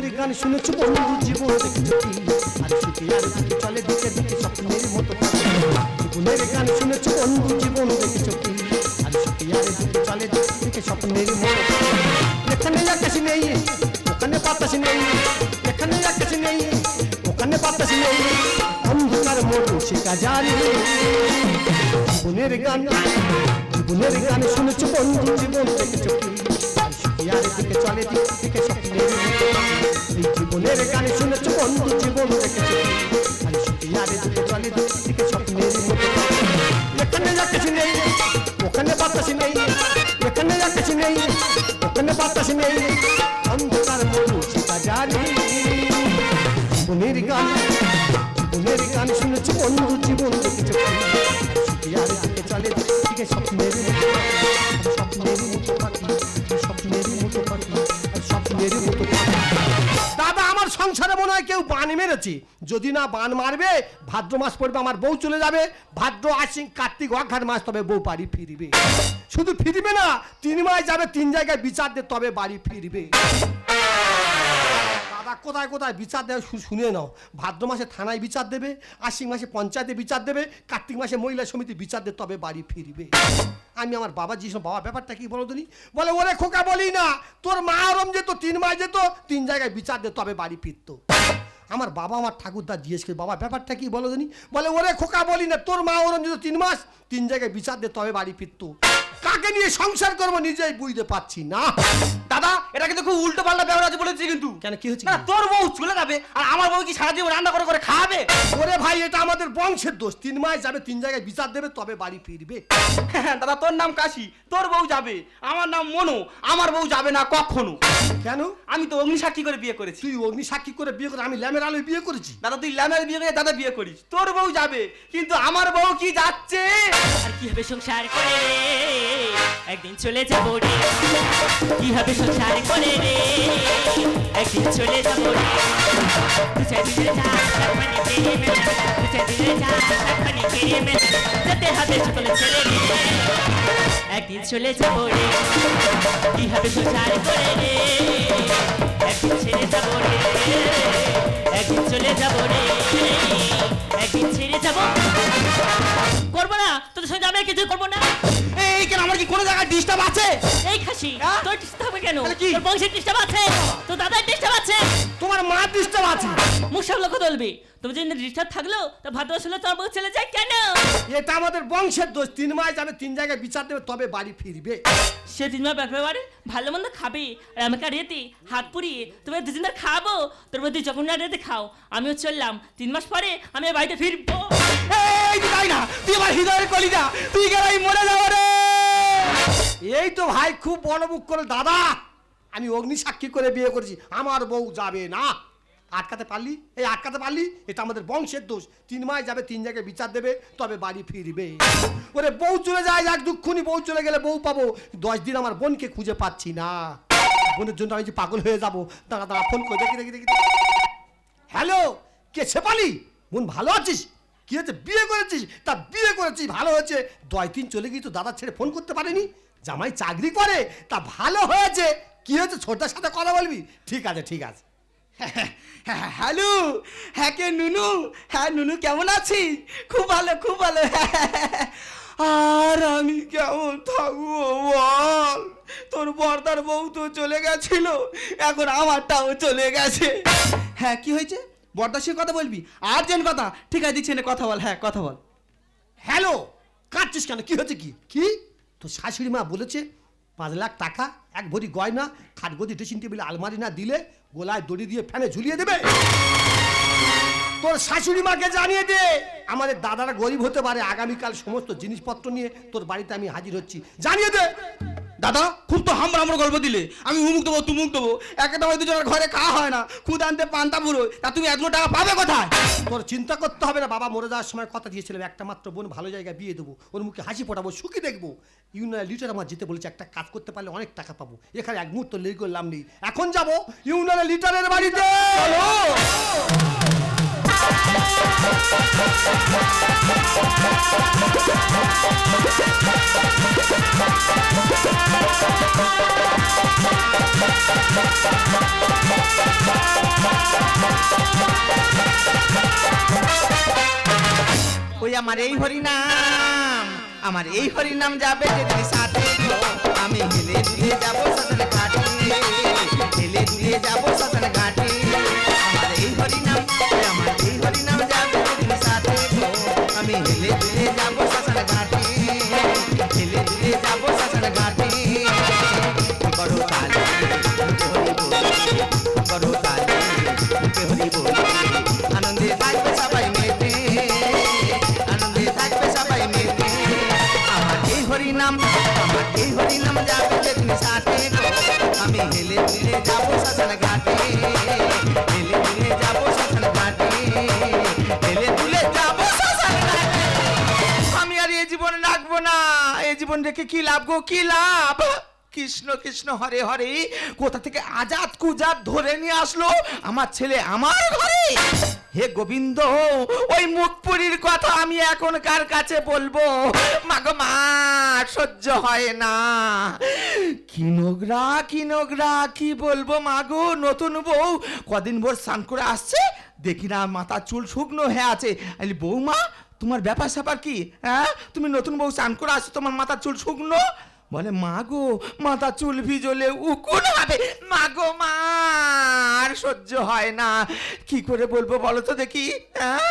জীবনের গান শুনেছো বন্ধু জীবন? দেখেছ আর ছুটি আর ছুটি চলে দিকে দিকে স্বপ্নের মতো। জীবনের গান শুনেছো বন্ধু জীবন? দেখেছ কি? আর ছুটি আর ছুটি চলে দিকে দিকে স্বপ্নের মতো। এখানে আকাশ নেই, ওখানে বাতাস নেই। এখানে আকাশ নেই, ওখানে বাতাস নেই। অন্ধকার মরু শেখা জানি জীবনের গান জীবনের গান শুনেছো বন্ধু জীবন? দেখেছ কি? আর দিকে চলে, দিক থেকে স্বপ্নের। এই জীবনের গান শুনেছো বন্ধু, জীবন দেখেছ। আর আর দিকে চলে দিক থেকে স্বপ্নের। এখানে আকাশ নেই, ওখানে বাতাস নেই। এখানে আকাশ নেই, ওখানে বাতাস গান, জীবনের বন্ধু, জীবন দেখেছ। মেরেছে যদি না বান মারবে, ভাদ্র মাস পড়বে, আমার বউ চলে যাবে। ভাদ্র, আশ্বিন, কার্তিক অঘাট মাস, তবে বউ বাড়ি ফিরবে। শুধু ফিরবে না, তিন মাস যাবে, তিন জায়গায় বিচার দিয়ে তবে বাড়ি ফিরবে। দাদা কোথায় কোথায় বিচার দেবে শুনে নাও। ভাদ্র মাসে থানায় বিচার দেবে, আশ্বিন মাসে পঞ্চায়েতে বিচার দেবে, কার্তিক মাসে মহিলা সমিতি বিচার দেবে তবে বাড়ি ফিরবে। আমি আমার বাবা জিজ্ঞেস বাবা, ব্যাপারটা কি বলো তুমি? বলে, ওরে খোকা বলি না, তোর মা ওরম যেত, তিন মাস যেত, তিন জায়গায় বিচার দে, তবে বাড়ি ফিরতো। আমার বাবা আমার ঠাকুরদা জিজ্ঞেস করে বাবা ব্যাপারটা কি বলো তুমি বলে ওরে খোকা বলি না তোর মা ওরম যেত তিন মাস তিন জায়গায় বিচার দে তবে বাড়ি ফিরতো। কাকে নিয়ে সংসার করব নিজেই বুঝতে পারছি না। দাদা এটা কিন্তু খুব উল্টো পাল্টা ব্যবহার আছে বলেছি কিন্তু। কেন কি হচ্ছে? না তোর বউ চলে যাবে আর আমার বউ কি সারা জীবন রান্না করে করে খাবে ওরে ভাই এটা আমাদের বংশের দোষ। তিন মাস যাবে তিন জায়গায় বিচার দেবে তবে বাড়ি ফিরবে। দাদা তোর নাম কাশি তোর বউ যাবে আমার নাম মনু আমার বউ যাবে না কখনো। কেন? আমি তো অগ্নি সাক্ষী করে বিয়ে করেছি। তুই অগ্নি সাক্ষী করে বিয়ে করে আমি ল্যামের আলোয় বিয়ে করেছি। দাদা তুই ল্যামের বিয়ে করে দাদা বিয়ে করিস। তোর বউ যাবে কিন্তু আমার বউ কি যাচ্ছে? আর কি হবে সংসার করে রে? একদিন চলে যাব রে। কি হবে সংসার করে রে? একদিন চলে যাব রে। দু চার দিনে যা সাকমানি কেড়ে মেলা। দু চার দিনে যা সাকমানি কেড়ে মেলা। যেতে হবে সকল ছেড়ে রে একদিন চলে যাব রে। কি হবে সংসার করে রে? একদিন ছেড়ে যাব রে। একদিন চলে যাব রে। একদিন ছেড়ে যাব। করব না, তোদের সঙ্গে আমি কিছু করব না। কেন? আমার কি কোনো জায়গায় ডিস্টার্ব আছে? এই খাসি হ্যাঁ? তোর ডিস্টার্ব হবে কেন? তাহলে কি? তোর বংশের ডিস্টার্ব আছে? তোর দাদার ডিস্টার্ব আছে? তোমার মা ডিস্টার্ব আছে। মুখ সামলে কথা বলবি। তুমি যদি ডিস্টার্ব থাকল তো ভাদ্র আসলে তোর বউ চলে যায় কেন? এটা আমাদের বংশের দোষ। তিন মাস যাবে তিন জায়গায় বিচার দেবে তবে বাড়ি ফিরবে। সে তিন মাস ব্যাপারে বাড়ি ভালো মন্দ খাবে। আর আমাকে রেতে হাত পুড়িয়ে তুমি দুদিনবার খাব। তোর মধ্যে যখন না রেতে খাও আমিও চললাম। তিন মাস পরে আমি আর বাড়িতে ফিরবো। এই তুই তাই না তুই আমার হৃদয়ের কলিজা। তুই গেলাই মরে যাব। এই তো ভাই, খুব বড় মুখ করে, দাদা, আমি অগ্নি সাক্ষী করে বিয়ে করেছি, আমার বউ যাবে না। আটকাতে পারলি? এই আটকাতে পারলি? এটা আমাদের বংশের দোষ। তিন মাস যাবে, তিন জায়গায় বিচার দেবে, তবে বাড়ি ফিরবে। ওরে বউ চলে যায়, এক দুঃখুনি বউ চলে গেলে বউ পাবো। দশ দিন আমার বোনকে খুঁজে পাচ্ছি না। বোনের জন্য আমি যে পাগল হয়ে যাব, দাঁড়া দাঁড়া ফোন করে দেখি দেখি দেখি। হ্যালো কে শেপালি বোন, ভালো আছিস? কি হয়েছে? বিয়ে করেছিস? তা বিয়ে করেছিস, ভালো হয়েছে। দশ দিন চলে গিয়ে তো দাদা ছেড়ে ফোন করতে পারেনি। জামাই চাকরি করে তা ভালো হয়েছে। কি হয়েছে? ছোটার সাথে কথা বলবি? ঠিক আছে ঠিক আছে। হ্যালো হ্যাঁ কে নুনু? হ্যাঁ নুনু কেমন আছিস? খুব ভালো খুব ভালো। আর আমি কেমন থাকব বল? তোর বর্দার বউ তো চলে গেছিল এখন আমারটাও চলে গেছে। হ্যাঁ কি হয়েছে? বর্দার সঙ্গে কথা বলবি? আর্জেন্ট কথা ঠিক আছে দিচ্ছি কথা বল হ্যাঁ কথা বল। হ্যালো কাটছিস কেন? কি হয়েছে কি? কি? তোর শাশুড়ি মা বলেছে, পাঁচ লাখ টাকা, এক ভরি গয়না খাটগদি ড্রেসিং টেবিল আলমারি না দিলে গোলায় দড়ি দিয়ে ফ্যানে ঝুলিয়ে দেবে। তোর শাশুড়ি মাকে জানিয়ে দে। আমাদের দাদারা গরিব হতে পারে, আগামীকাল সমস্ত জিনিসপত্র নিয়ে তোর বাড়িতে আমি হাজির হচ্ছি। জানিয়ে দে। দাদা, খুব তো হামরা হামরা গল্প দিলে। আমি উমুক দেবো, তুমুক দেবো। একটা ওই দুজনের ঘরে খাওয়া হয় না। খুদ আনতে, পান্তা পুরো তা তুমি এতগুলো টাকা পাবে কোথায়? তোর চিন্তা করতে হবে না, বাবা মরে যাওয়ার সময় কথা দিয়েছিলাম। একটা মাত্র বোন ভালো জায়গায় বিয়ে দেবো। ওর মুখে হাসি ফোটাবো, সুখী দেখব। ইউনিয়ন লিটার আমার যেতে বলেছে, একটা কাজ করতে পারলে অনেক টাকা পাবো। এখানে এক মুহূর্ত লেগে করলাম নেই। এখন যাব ইউনিয়ন লিটারের বাড়িতে। ওই আমার এই হরিনাম, আমার এই হরিনাম যাবে যেদিন সাথে আমি হেলে দুলে যাব সাথে কাটিয়ে হেলে দুলে যাব এই জীবন রেখে কি লাভ গো? কি লাভ? কৃষ্ণ কৃষ্ণ, হরে হরে, কোথা থেকে আজাদ কুজাত ধরে নিয়ে আসলো আমার ছেলে আমার ঘরে? হে গোবিন্দ, ওই মুখপুরীর কথা আমি এখন কার কাছে বলব? মাগো, মা, সহ্য হয় না। কি নোংরা কি নোংরা, কি বলব মাগো? নতুন বউ কদিন ভোর স্নান করে আসছে? দেখি না মাথা চুল শুকনো হয়ে আছে। বৌমা তোমার ব্যাপার স্যাপার কি? হ্যাঁ? তুমি নতুন বউ চান করে আসো, তোমার মাথার চুল শুকনো? বলে, মা গো মাথা চুল ভিজলে উকুন হবে। মা গো, মা, আর সহ্য হয় না। কি করে বলব বলো তো দেখি হ্যাঁ?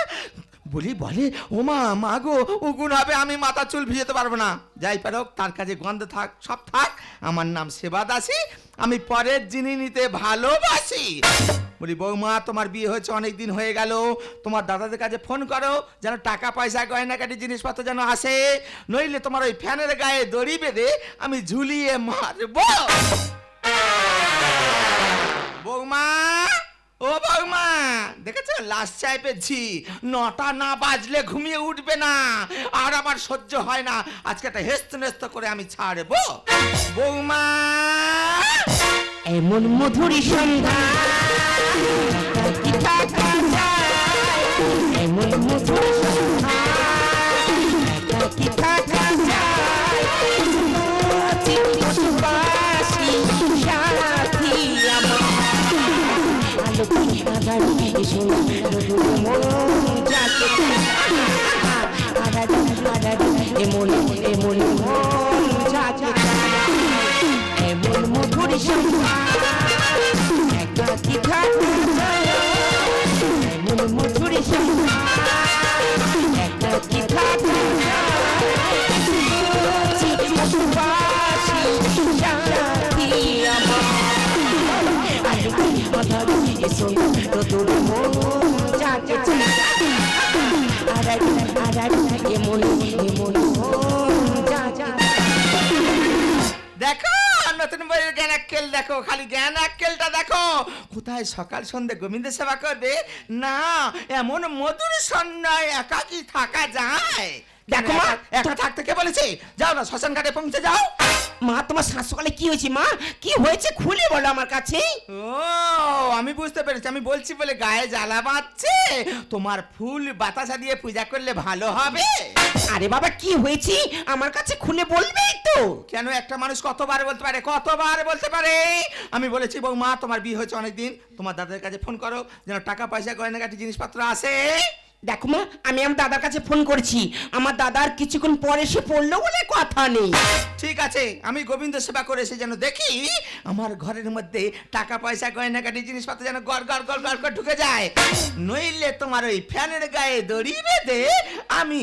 বলি, বলে ও মা গো উকুন হবে, আমি মাথা চুল ভিজাতে পারব না। যাই পারো তার কাছে গন্ধ থাক, সব থাক। আমার নাম সেবা দাসী আমি পরের জিনিস নিতে ভালোবাসি। বলি, বৌমা, তোমার বিয়ে হয়েছে অনেক দিন হয়ে গেল। তোমার দাদাদের কাছে ফোন করো, যেন টাকা পয়সা গয়নাকাটি জিনিসপত্র যেন আসে। নইলে তোমার ওই ফ্যানের গায়ে দড়ি বেঁধে আমি ঝুলিয়ে মারবো। বৌমা ও বৌমা, দেখেছ? লাশ চাই পেয়েছি নটা না বাজলে ঘুমিয়ে উঠবে না, আর আমার সহ্য হয় না। আজকে একটা হেস্ত নেস্ত করে আমি ছাড়বো। বৌমা! এমন মধুরী সন্ধ্যা, এমন মধুরী এমন এমন মন এমন মধুর সন্ধ্যা একাকি এমন মধুর সন্ধ্যা একাকি থাকা যায় আমার আলোকে এসো আক্কেল দেখো, খালি জ্ঞান আক্কেলটা দেখো। কোথায় সকাল সন্ধে গোবিন্দ সেবা করবে? না, এমন মধুর সন্ধ্যায় একাকি থাকা যায়। দেখো মা, একা থাকতে কে বলেছে। যাও না শ্মশান ঘাটে পৌঁছে যাও। মা তোমার সাত সকালে কি হয়েছে মা? কি হয়েছে খুলে বলো আমার কাছে। ও আমি বুঝতে পেরেছি আমি বলছি বলে গায়ে জ্বালা বাঁধছে তোমার ফুল বাতাসা দিয়ে পূজা করলে ভালো হবে। আরে বাবা কি হয়েছে? আমার কাছে খুলে বলবেই তো কেন একটা মানুষ কতবার বলতে পারে কতবার বলতে পারে? আমি বলেছি বৌমা তোমার বিয়ে হয়েছে অনেকদিন। তোমার দাদার কাছে ফোন করো যেন টাকা পয়সা গয়নাগাটি জিনিসপত্র আসে। দেখো মা, আমি আমার দাদার কাছে ফোন করছি। আমার দাদার কিছুক্ষণ পরে সে পড়ল বলে কথা নেই। ঠিক আছে, আমি গোবিন্দ সেবা করে এসে যেন দেখি, আমার ঘরের মধ্যে টাকা পয়সা গয়নাকাটি জিনিসপত্র যেন গড় গড় গড় গড় করে ঢুকে যায়। নইলে তোমার ওই ফ্যানের গায়ে দড়ি বেঁধে আমি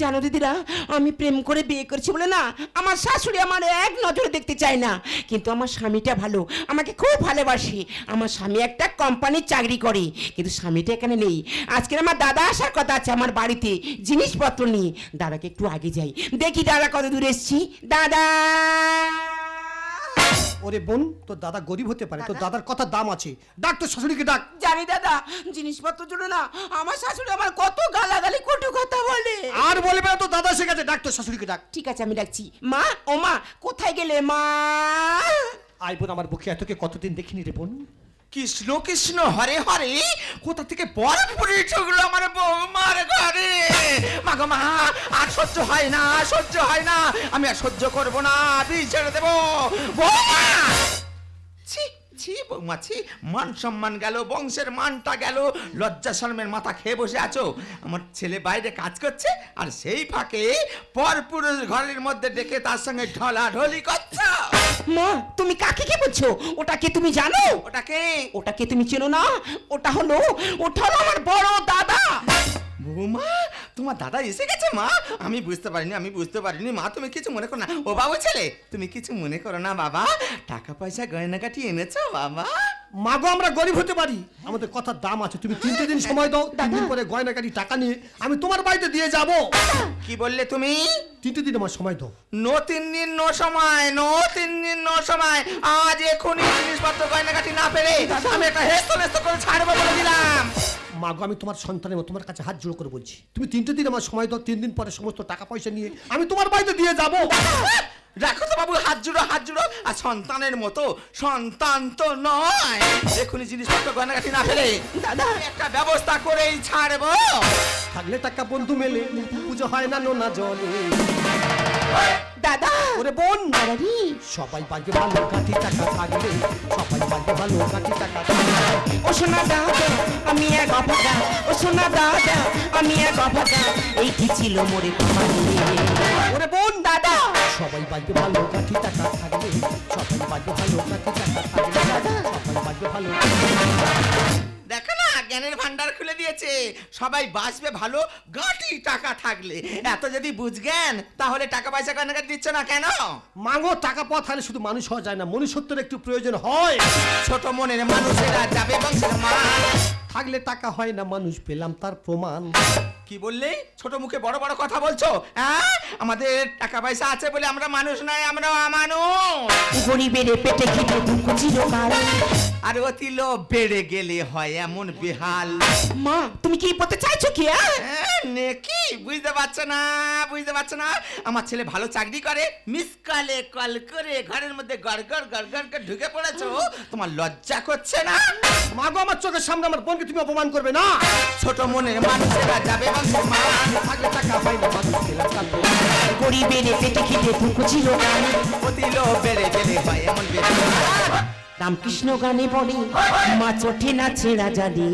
জানো দিদিরা, আমি প্রেম করে বিয়ে করেছি বলে না, আমার শাশুড়ি আমার এক নজরে দেখতে চায় না। কিন্তু আমার স্বামীটা ভালো, আমাকে খুব ভালোবাসে। আমার স্বামী একটা কোম্পানির চাকরি করে, কিন্তু স্বামীটা এখানে নেই। আজকে আমার দাদা আসার কথা আছে আমার বাড়িতে, জিনিসপত্র নিয়ে। দাদাকে একটু আগে যাই। দেখি দাদা কত দূর এসছি। দাদা! ওরে বোন তোর দাদা গরিব হতে পারে তোর দাদার কথা দাম আছে। ডাক তোর শাশুড়িকে ডাক। জানি দাদা জিনিসপত্র জন্য না আমার শাশুড়ি আমার কত গালাগালি কটু কথা বলে। আর বলবে না তোর দাদা সে গেছে ডাক তোর শাশুড়িকে ডাক। ঠিক আছে আমি ডাকছি। মা ও মা কোথায় গেলে মা? আই বোন আমার বুকে এতকে কতদিন দেখিনি রে বোন। কৃষ্ণ কৃষ্ণ, হরে হরে। কোথা থেকে বরফ পড়ে ঢুকলো আমার বৌমার ঘরে? মাগো মা, আর সহ্য হয় না, সহ্য হয় না। আমি আর সহ্য করব না, বিষ ছেড়ে দেবো। বৌমা! ছি বৌমাছি মান সম্মান গেল বংশের মানটা গেল। লজ্জা শর্মের মাথা খেয়ে বসে আছো। আমার ছেলে বাইরে কাজ করছে আর সেই ফাঁকে পরপুরুষ ঘরের মধ্যে ডেকে তার সঙ্গে ঢলা ঢলি করছ। মা তুমি কাকে কি বলছো? ওটাকে তুমি জানো? ওটাকে ওটাকে তুমি চেনো না? ওটা হলো ওটা হলো আমার বড় দাদা। বৌমা তোমার দাদা এসে গেছে মা। আমি বুঝতে পারিনি আমি বুঝতে পারিনি। মা তুমি কিছু মনে করো না। ও বাবু ছেলে তুমি কিছু মনে করো না বাবা। টাকা পয়সা গয়নাগাটি এনেছো বাবা? মাগো আমরা গরিব হতে পারি। আমাদের কথার দাম আছে। তুমি তিনটে দিন সময় দাও তিন দিন পরে গয়নাকাটি টাকা নিয়ে আমি তোমার বাড়িতে দিয়ে যাব। কি বললে তুমি? তিনটে দিন আমার সময় দাও। নো তিন দিন নো সময় নো তিন দিন নো সময়। আজ এখনই জিনিসপত্র গয়নাগাটি না পেরে আমি একটা হেস্ত নেস্ত করে ছাড়বো বলে দিলাম। মাগো আমি তোমার সন্তানের মতো তোমার কাছে হাত জোড়ো করে বলছি। তুমি তিনটে দিন আমার সময় দাও তিন দিন পরে সমস্ত টাকা পয়সা নিয়ে আমি তোমার বাড়িতে দিয়ে যাব। রাখো তো বাবু হাত জুড়ো হাত জুড়ো। আর সন্তানের মতো সন্তান তো নয়। এখনই জিনিসপত্র গয়নাগাটি না ফেলে দাদা। একটা ব্যবস্থা করেই ছাড়বো। থাকলে টাকা বন্ধু মেলে পুজো হয় না নোনা জলে। দাদা। ওরে বোন। দাদারি সবাই বাজে ভালো কাঠি টাকা থাকবে সবাই বাজে ভালো কাঠি টাকা ও সোনা দাদা আমি এক ও সোনা দাদা আমি এক এই কি ছিল মোরে ওরে বোন দাদা! সবাই বাজে ভালো টাকা থাকলে সবাই বাজে ভালো টাকা থাকলে সবাই বাজে ভালো দেখো না জ্ঞানের ভান্ডার খুলে দিয়েছে। সবাই বাঁচবে ভালো গাটি টাকা থাকলে। এত যদি বুঝজ্ঞান তাহলে টাকা পয়সা গয়নাগাটি দিচ্ছ না কেন? মাগো টাকা পাওয়া থাকলে শুধু মানুষ হওয়া যায় না। মনুষ্যত্বের একটু প্রয়োজন হয়। ছোট মনের মানুষেরা যাবে বংশের মান থাকলে টাকা হয় না মানুষ পেলাম তার প্রমাণ। কি বললি? ছোট মুখে বড় বড় কথা বলছো? হ্যাঁ আমাদের টাকা পয়সা আছে বলে আমরা মানুষ নয় আমরা অমানুষ। গরিবের পেটে খেতে দুঃখ চিরকাল। আর অতি লোভ বেড়ে গেলে হয় এমন বেহাল। মা তুমি কি বলতে চাইছো কি হ্যাঁ? নেকি বুঝতে পারছ না? বুঝতে পারছ না? আমার ছেলে ভালো চাকরি করে। মিস কলে কল করে ঘরের মধ্যে গড় গড় গড় গড় করে ঢুকে পড়েছো। তোমার লজ্জা করছে না? মাগো আমার চোখের সামনে আমার বোনকে তুমি অপমান করবে না? ছোট মনের মানুষেরা যাবে টাকা প্রমাণ গরিবের পেটে খিদে দুঃখ চিরকাল অতি লোভ বেড়ে গেলে হয় এমন রামকৃষ্ণ গানে বলে মা চোঠে না ছেঁড়া জানি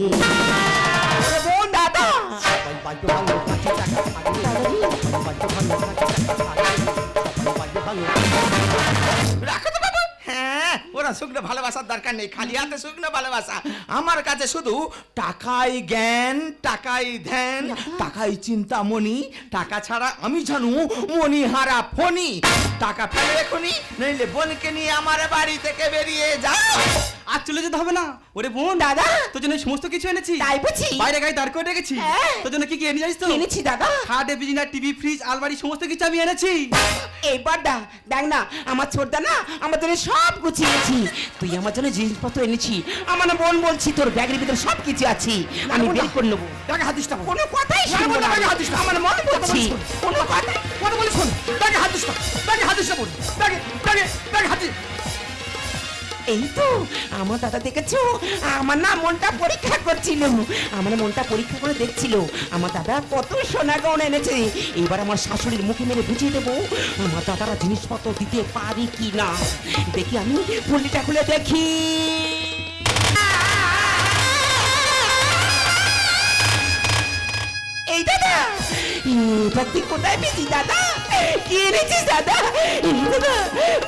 রাখো তো বাবু। হ্যাঁ ওরা শুকনো ভালোবাসার দরকার নেই, খালি হাতে শুকনো ভালোবাসা। আমার কাছে শুধু টাকাই জ্ঞান, টাকাই ধ্যান, টাকাই চিন্তামণি, টাকা ছাড়া আমি জানু মনি হারা ফনি টাকা ফেলে এখনই নইলে বোনকে নিয়ে আমার বাড়ি থেকে বেরিয়ে যাও। আর চলে যেতে হবে না। ওরে বোন দাদা। তোর জন্য সমস্ত কিছু এনেছি। তাই বুঝি? বাইরে গাড়ি দাঁড় করে রেখেছি। হ্যাঁ। তোর জন্য কি কি এনে যাইস তো? এনেছি দাদা। খাটে বিজনা টিভি ফ্রিজ আলমারি সমস্ত কিছু আমি এনেছি। এইবার দা দেখ না আমার ছোটদা না আমার জন্য সব গুছিয়েছি তুই আমার জন্য জিনিসপত্র এনেছি। আমার না বোন বলছি তোর ব্যাগের ভিতরে সব কিছু আছে। আমি বের করে নেব। টাকা হাতিস না কোনো কথাই না, শুনব না, না আগে হাত দিস না। আমার মন বলছি কোনো কথা কথা বলে শোন। টাকা হাতিস না। টাকা হাতিস না বোন। টাকা টাকা টাকা হাতিস এই তো, আমার দাদা দেখেছ? আমার না মনটা পরীক্ষা করছিল। আমার মনটা পরীক্ষা করে দেখছিল। আমার দাদা কত সোনা গহনা এনেছে। এবার আমার শাশুড়ির মুখে মেরে বুঝিয়ে দেবো। আমার দাদারা জিনিসপত্র দিতে পারি কি না? দেখি আমি পল্লিটা খুলে দেখি। এই দাদা তুই কোথায় পেয়েছিস দাদা? কি এনেছিস দাদা?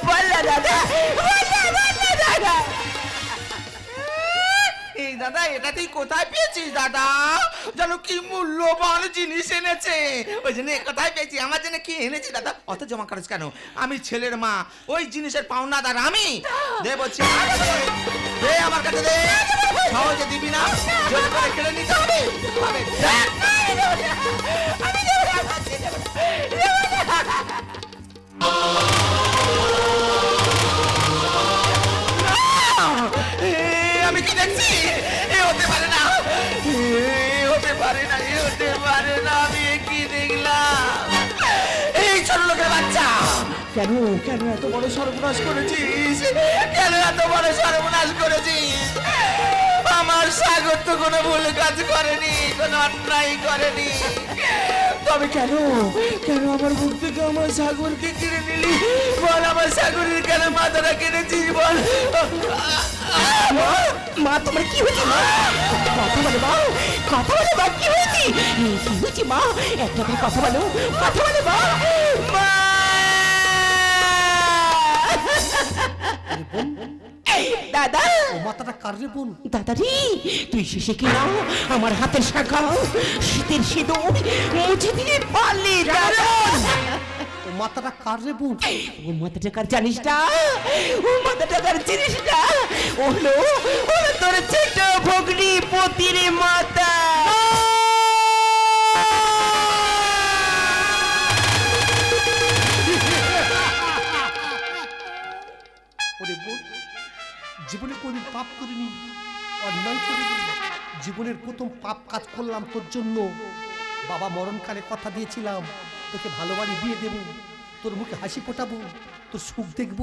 দাদা দাদা না। দাদা। এই দাদা এটা তুই কোথায় পেয়েছিস দাদা? জানো কি মূল্যবান জিনিস এনেছে। ওই জন্য কোথায় পেয়েছি? আমার জন্য কি এনেছি দাদা? অত জমা করিস কেন? আমি ছেলের মা। ওই জিনিসের পাওনাদার আমি। দে বলছি দে আমার কাছে দে। সহজে দিবি না? জোর করে কেড়ে নিতে হবে। আমি দেবো না, কেন? কেন এত বড় সর্বনাশ করেছিস? কেন এত বড় সর্বনাশ করেছিস? আমার সাগর তো কোনো ভুল কাজ করেনি কোনো অন্যায় করেনি। তবে কেন? কেন আমার মুখ থেকে আমার সাগরকে কিনে নিলি? বল আমার সাগরের কেন মাথাটা কিনেছিস বল। মা মা তোমার কি হয়েছে মা? কথা বলো মা কথা বলো মা কি হয়েছে? কি হয়েছে মা? একটা করে কথা বলো কথা বলো মা। মা! দাদা! ও মাথাটা কার রে বোন দাদারি তুই শেষে কি না আমার হাতের শাখা শীতের সিঁদুর মুছে দিয়ে পারলি দাদা! ও মাথাটা কার রে বোন ও মাথা টাকার জানিস না? ও মাথা টাকার জিনিস না? ও হলো ও তোর ছোট ভগ্নি পতির মাতা জীবনে কোনদিন পাপ করিনি, অন্যায় করিনি। জীবনের প্রথম পাপ কাজ করলাম তোর জন্য। বাবা মরণকালে কথা দিয়েছিলাম, তোকে ভালো বাড়ি বিয়ে দেব, তোর মুখে হাসি ফোটাবো, তোর সুখ দেখব।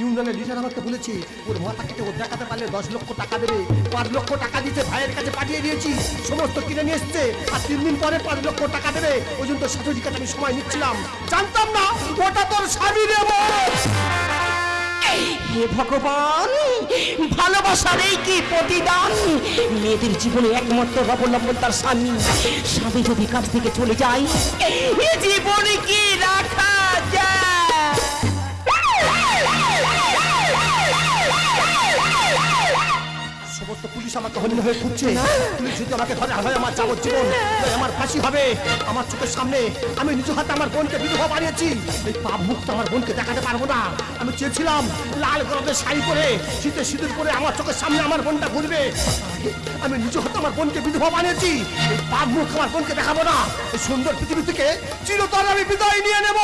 ইউনিয়নের লিডার আমাকে বলেছে, ওর মাথা কেটে ও দেখাতে পারলে দশ লক্ষ টাকা দেবে। পাঁচ লক্ষ টাকা দিতে ভাইয়ের কাছে পাঠিয়ে দিয়েছি, সমস্ত কিনে নিয়ে এসছে, আর তিন দিন পরে পাঁচ লক্ষ টাকা দেবে। ওই জন্য তোর কাছে আমি সময় নিচ্ছিলাম। জানতাম না, ওটা তোর স্বামী দেবো হে ভগবান, ভালোবাসার এই কি প্রতিদান? মেয়েদের জীবনে একমাত্র অবলম্বন তার স্বামী। স্বামী যদি কাছ থেকে চলে যায় জীবনে কি রাখা? সমস্ত পুলিশ আমাকে হরিণ হয়ে খুঁজছে। পুলিশ যদি আমাকে ধরে হয় আমার যাবজ্জীবন আমার ফাঁসি হবে। আমার চোখের সামনে আমি নিজ হাতে আমার বোনকে বিধবা বানিয়েছি। এই পাপ মুক্ত আমার বোনকে দেখাতে পারব না। আমি চেয়েছিলাম লাল গরমের শাড়ি পরে, শীতে সিঁদুর পরে আমার চোখের সামনে আমার বোনটা ঘুরবে। আমি নিজ হাতে আমার বোনকে বিধবা বানিয়েছি। এই পাপ মুখ আমার বোনকে দেখাবো না। এই সুন্দর পৃথিবী থেকে চিরতর আমি বিদায় নিয়ে নেব।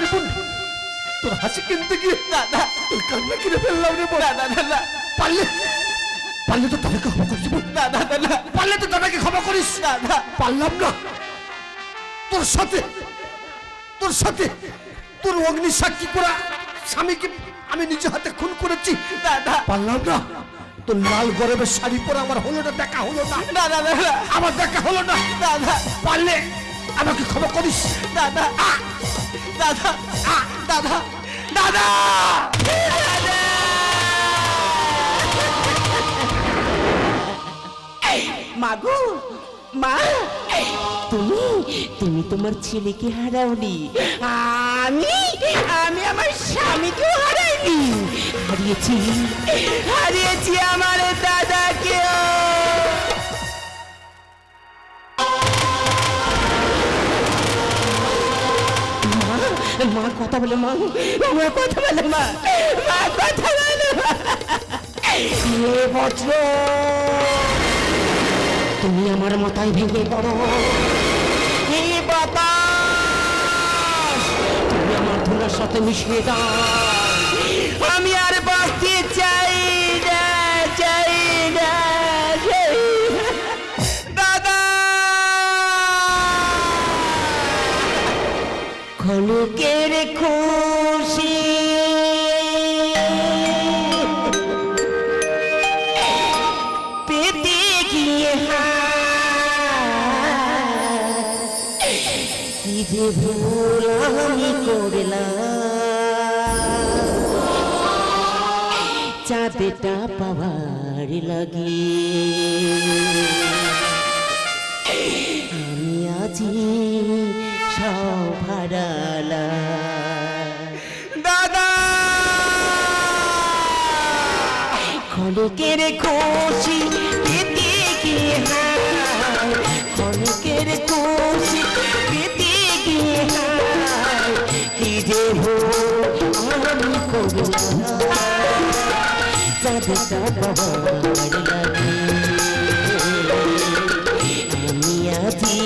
রে বোন তোর হাসি কিনতে গিয়ে দাদা তোর কান্না কিনে ফেললাম রে বোন দাদা দাদা পারলে? পারলে তো তাদেরকে ক্ষমা করিস বোন দাদা দাদা পারলে তো দাদাকে ক্ষমা করিস। দাদা পারলাম না। তোর সাথে তোর সাথে তোর অগ্নি সাক্ষী করা স্বামীকে আমি নিজে হাতে খুন করেছি। দাদা পারলাম না। তোর লাল গরমের শাড়ি পরে আমার হলো না দেখা হলো না। দাদা দাদা আমার দেখা হলো না। দাদা পারলে আমাকে ক্ষমা করিস। দাদা! দাদা দাদা দাদা! মাগো মা তুমি তুমি তোমার ছেলেকে হারাওনি। আমি আমি আমার স্বামীকেও হারাইনি। হারিয়েছি। হারিয়েছি আমার দাদাকেও। মা, কথা বলে মা মা, কথা বলে মা মা, কথা বলে বজ্র তুমি আমার মাথায় ভেঙে পড়ো। কি বাতাস, তুমি আমার ধুলার সাথে মিশিয়ে দাও। আমি আর বাঁচতে চাই খলুকের খুশি। পেতে গিয়ে কি যে ভুল আমি করলাম, চাঁদেটা পাওয়ার লাগে। আমি আজি সব হারালাম দাদা! খনকের খুশি পেতে গিয়ে হায় খনকের খুশি পেতে গিয়ে হায় কি যে হো আমি চাঁদটা লাগে আমি আজি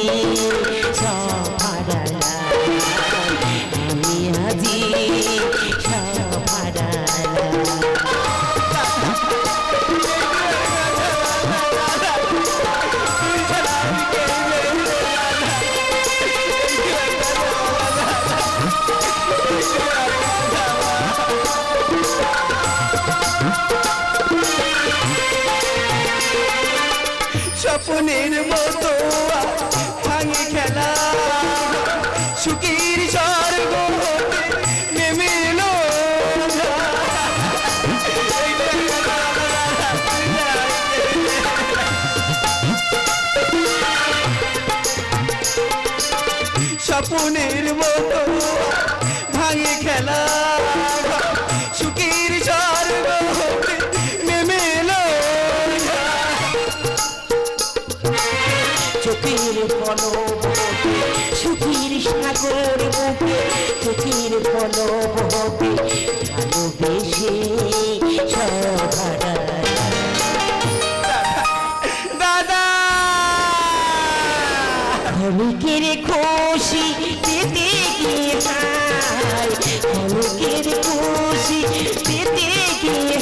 স্বপ্নের মতো ভাঙে খেলা। সুখের হতে নেমে চোখের ফল সুখীর সাগর বুকে চোখের পলবতে পেতে গিয়ে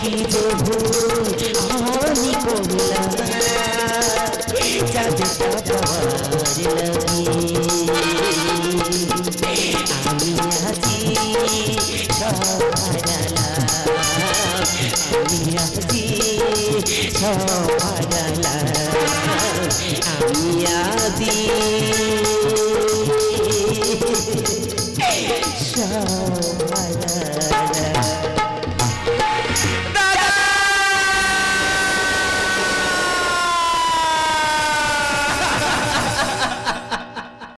কি যে ভুল আমি করলাম যাতে পাবার লাগে আমি আমি আছি